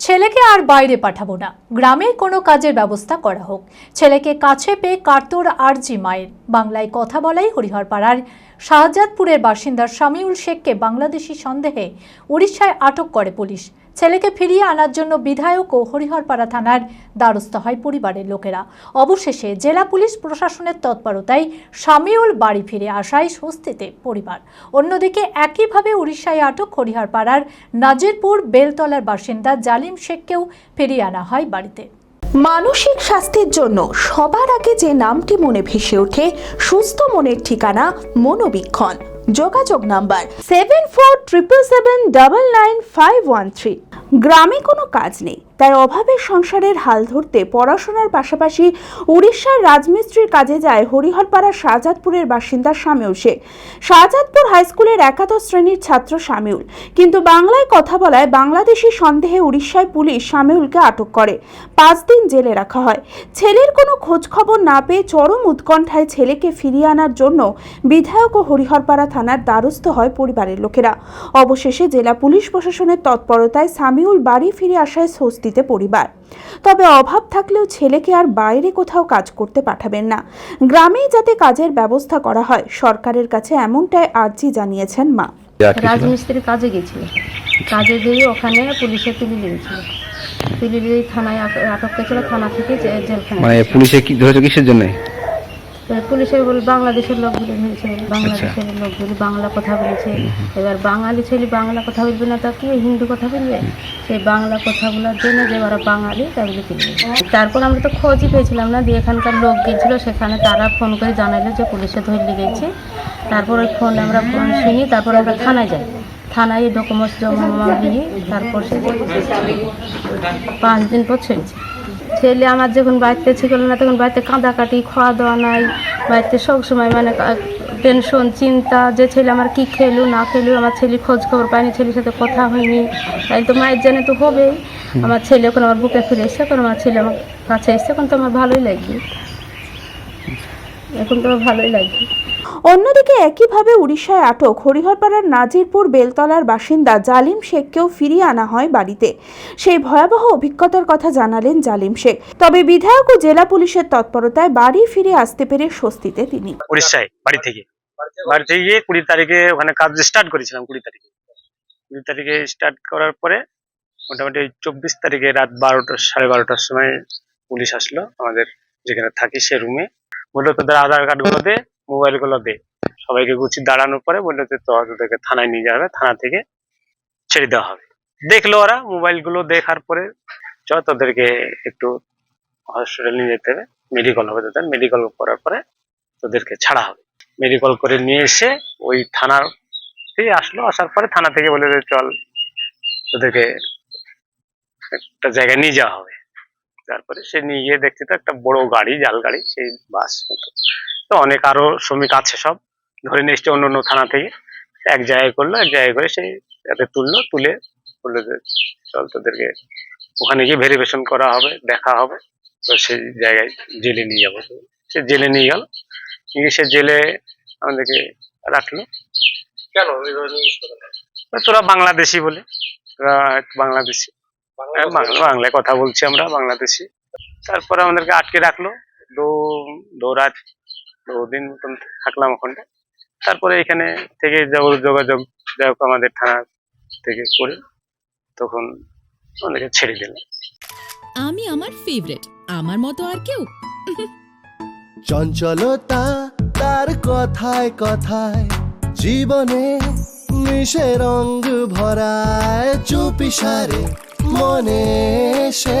ছেলেকে আর বাইরে পাঠাবো না। গ্রামে কোনো কাজের ব্যবস্থা করা হোক। ছেলেকে কাছে পেয়ে কার্তর আরজি মায়ের। বাংলায় কথা বলাই হরিহরপাড়ার শাহজাদপুরের বাসিন্দা শামিউল শেখকে বাংলাদেশি সন্দেহে উড়িষ্যায় আটক করে পুলিশ। ছেলেকে ফিরিয়ে আনার জন্য বিধায়ক ও হরিহরপাড়া থানার দ্বারস্থ হয় পরিবারের লোকেরা। অবশেষে জেলা পুলিশ প্রশাসনের তৎপরতায় শামিউল বাড়ি ফিরে আসায় স্বস্তিতে পরিবার। অন্যদিকে একইভাবে উড়িষ্যায় আটক হরিহরপাড়ার নাজিরপুর বেলতলার বাসিন্দা জালিম শেখকেও ফিরিয়ে আনা হয় বাড়িতে। মানসিক স্বাস্থ্যের জন্য সবার আগে যে নামটি মনে ভেসে ওঠে, সুস্থ মনের ঠিকানা মনোবীক্ষণ। যোগাযোগ number seven four triple seven double nine five one three গ্রামে কোনো কাজ নেই। তাই অভাবের সংসারের হাল ধরতে পড়াশোনার পাশাপাশি উড়িষ্যার রাজমিস্ত্রির কাজে যায় হরিহরপাড়ার শাহজাদপুরের বাসিন্দা শামিউল শেখ। শাহজাদপুর হাইস্কুলের একাদশ শ্রেণির ছাত্র শামিউল কিন্তু বাংলায় কথা বলায় বাংলাদেশি সন্দেহে উড়িষ্যায় পুলিশ শামিউলকে আটক করে। পাঁচ দিন জেলে রাখা হয়। ছেলের কোনো খোঁজখবর না পেয়ে চরম উৎকণ্ঠায় ছেলেকে ফিরিয়ে আনার জন্য বিধায়ক ও হরিহরপাড়া থানার দ্বারস্থ হয় পরিবারের লোকেরা। অবশেষে জেলা পুলিশ প্রশাসনের তৎপরতায় সামিউল বাড়ি ফিরে আসায় স্বস্তিতে পরিবার। তবে অভাব থাকলেও ছেলেকে আর বাইরে কোথাও কাজ করতে পাঠাবেন না। গ্রামেই যাতে কাজের ব্যবস্থা করা হয় সরকারের কাছে এমনটাই আর্জি জানিয়েছেন মা। রাজমিস্ত্রির কাজে গেছিল। কাজে গিয়ে ওখানে পুলিশে তুলে দিয়েছিল। তুলে দিয়ে থানায় আটক করেছিল থানা থেকে জেলখানায় মানে পুলিশে কি ধরেছে কিসের জন্য? তো পুলিশে বলে বাংলাদেশের লোকগুলো ধরেছে বাংলাদেশের লোকগুলি বাংলা কথা বলেছে। এবার বাঙালি ছেলে বাংলা কথা বলবে না তা কি হিন্দু কথা বলবে? সেই বাংলা কথাগুলোর জন্য যে ওরা বাঙালি তাগুলো তুলবে তারপর আমরা তো খোঁজই পেয়েছিলাম না দিয়ে এখানকার লোক গেছিল সেখানে তারা ফোন করে জানাইলো যে পুলিশে ধরে গেছে। তারপর ওই ফোন আমরা ফোন শুনি তারপর আমরা থানায় যাই। থানায় ডকুমেন্টস জমা দিয়ে তারপর সে পাঁচ দিন পর ছেড়েছে ছেলে আমার যখন বাড়িতে ছিল না তখন বাড়িতে কাঁদাকাটি খাওয়া দাওয়া নাই। বাড়িতে সবসময় মানে টেনশন চিন্তা যে ছেলে আমার কি খেলো না খেলো আমার ছেলে খোঁজ খবর পায়নি ছেলের সাথে কথা হয়নি। তাই তো মায়ের জানে তো হবেই। আমার ছেলে এখন আমার বুকে ফিরে এসছে এখন আমার ছেলে আমার কাছে এসছে এখন তো আমার ভালোই লাগে। এখন তো আমার ভালোই লাগবে অন্যদিকে একইভাবে উড়িষ্যায় আটক হরিহরপাড়ার নাজিরপুর বেলতলার বাসিন্দা জালিম শেখকেও ফিরিয়ে আনা হয় বাড়িতে। সেই ভয়াবহ অভিজ্ঞতার কথা জানালেন জালিম শেখ। তবে বিধায়ক ও জেলা পুলিশের তৎপরতায় বাড়ি ফিরে আসতে পেরে স্বস্তিতে তিনি। উড়িষ্যায়, বাড়ি থেকে। বাড়ি থেকে গিয়ে কুড়ি তারিখে ওখানে কাজ স্টার্ট করেছিলাম কুড়ি তারিখে। কুড়ি তারিখে স্টার্ট করার পরে মোটামুটি চব্বিশ তারিখে রাত বারোটার সাড়ে বারোটার সময় পুলিশ আসলো আমাদের যেখানে থাকি সে রুমে বলল, তোদের আধার কার্ডগুলো দে মোবাইলগুলো দে। সবাইকে গুছি দাঁড়ানোর পরে বলল যে তো তোদেরকে থানায় নিয়ে যাবে, থানা থেকে ছেড়ে দেওয়া হবে। দেখল ওরা মোবাইলগুলো দেখার পরে চ তোদেরকে একটু হসপিটাল নিয়ে যেতে হবে মেডিকেল হবে তোদের। মেডিকেল করার পরে তোদেরকে ছাড়া হবে। মেডিকেল করে নিয়ে এসে ওই থানার আসলো। আসার পরে থানা থেকে বলে যে, চল তোদেরকে একটা জায়গায় নিয়ে যাওয়া হবে। তারপরে সে নিয়ে গিয়ে দেখছি তো একটা বড় গাড়ি, জাল গাড়ি, সেই বাস মতো। তো অনেক আরও শ্রমিক আছে সব। ধরে নিয়ে এসছে অন্য অন্য থানা থেকে। এক জায়গায় করল এক জায়গায় করে সেই যাতে তুললো তুলে বলল যে চল তোদেরকে ওখানে গিয়ে ভেরিফিকেশন করা হবে দেখা হবে। তো সেই জায়গায় জেলে নিয়ে যাব। সে জেলে নিয়ে গেল। নিয়ে সে জেলে আমাদেরকে রাখল। কেন? তোরা বাংলাদেশি বলে। তোরা বাংলাদেশি। হ্যাঁ, বাংলায় কথা বলছি আমরা বাংলাদেশি। তারপরে আমাদেরকে আটকে রাখল। দু দু দুদিন মতন থাকলাম ওখানটা তারপরে এখানে থেকে যোগ- যোগাযোগ যাই হোক আমাদের থানা থেকে করে তখন আমাদেরকে ছেড়ে দিল আমি আমার ফেভারিট আমার মতো আর কেউ। চঞ্চলতা তার কথায় কথায় জীবনে মিশে রঙ ভরায় চুপি সারে মনে সে